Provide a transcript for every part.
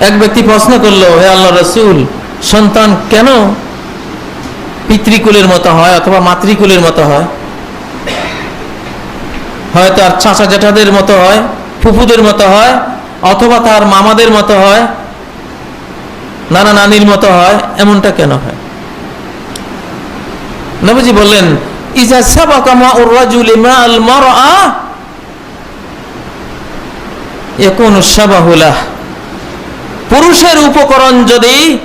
এক ব্যক্তি প্রশ্ন করল, হে আল্লাহ রসুল, সন্তান কেন পিতৃকুলের মতো হয় অথবা মাতৃকুলের মতো হয়? হয় তার চাচা জেঠাদের মতো হয়, ফুফুদের মতো হয়, অথবা তার মামাদের মতো হয়, নানা নানির মতো হয়, এমনটা কেন হয়? নবীজি বললেন, ইজা সাবাকা মা উর-রাজুলি মা আল মারআ, ইয়াকুনু শাবাহুলাহ পুরুষের উপকরণ যদি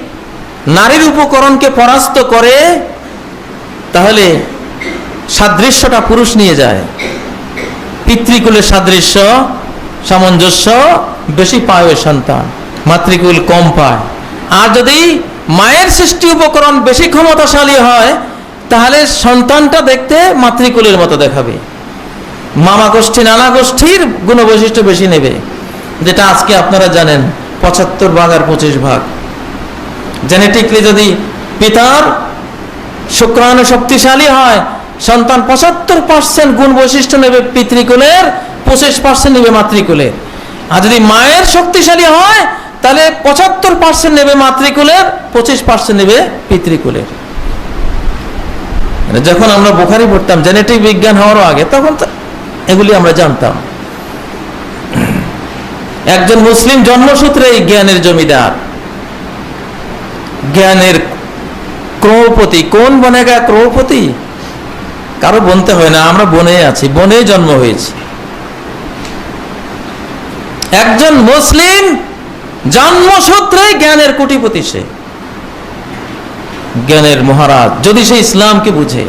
নারীর উপকরণকে পরাস্ত করে, তাহলে সাদৃশ্যটা পুরুষ নিয়ে যায়। পিতৃকুলের সাদৃশ্য, সামঞ্জস্য, বেশি পায় ওই সন্তান, মাতৃকুল কম পায়। আর যদি মায়ের সৃষ্টি উপকরণ বেশি ক্ষমতাশালী হয়, তাহলে সন্তানটা দেখতে মাতৃকুলের মতো দেখাবে। মামা গোষ্ঠী নানা গোষ্ঠীর গুণবৈশিষ্ট্য বেশি নেবে। যেটা আজকে আপনারা জানেন। পঁচাত্তর ভাগ আর পঁচিশ ভাগ। জেনেটিকলি যদি পিতার শুক্রাণু শক্তিশালী হয়, সন্তান পঁচাত্তর পার্সেন্ট গুণ বৈশিষ্ট্য নেবে পিতৃকুলের, পঁচিশ পার্সেন্ট নেবে মাতৃকুলের। আর যদি মায়ের শক্তিশালী হয়, তাহলে পঁচাত্তর পার্সেন্ট নেবে মাতৃকুলের, পঁচিশ পার্সেন্ট নেবে পিতৃকুলের। মানে যখন আমরা বোখারি পড়তাম জেনেটিক বিজ্ঞান হওয়ারও আগে, তখন এগুলি আমরা জানতাম। একজন মুসলিম জন্মসূত্রে এই জ্ঞানের জমিদার। জ্ঞানের ক্রোপতি কোন বনেগা ক্রোপতি কারও বনতে হয় না, আমরা বনে আছি বনে জন্ম হয়েছি। একজন মুসলিম জন্মসূত্রে জ্ঞানের কোটিপতি সে। জ্ঞানের মহারাজ, যদি সে ইসলামকে বুঝে।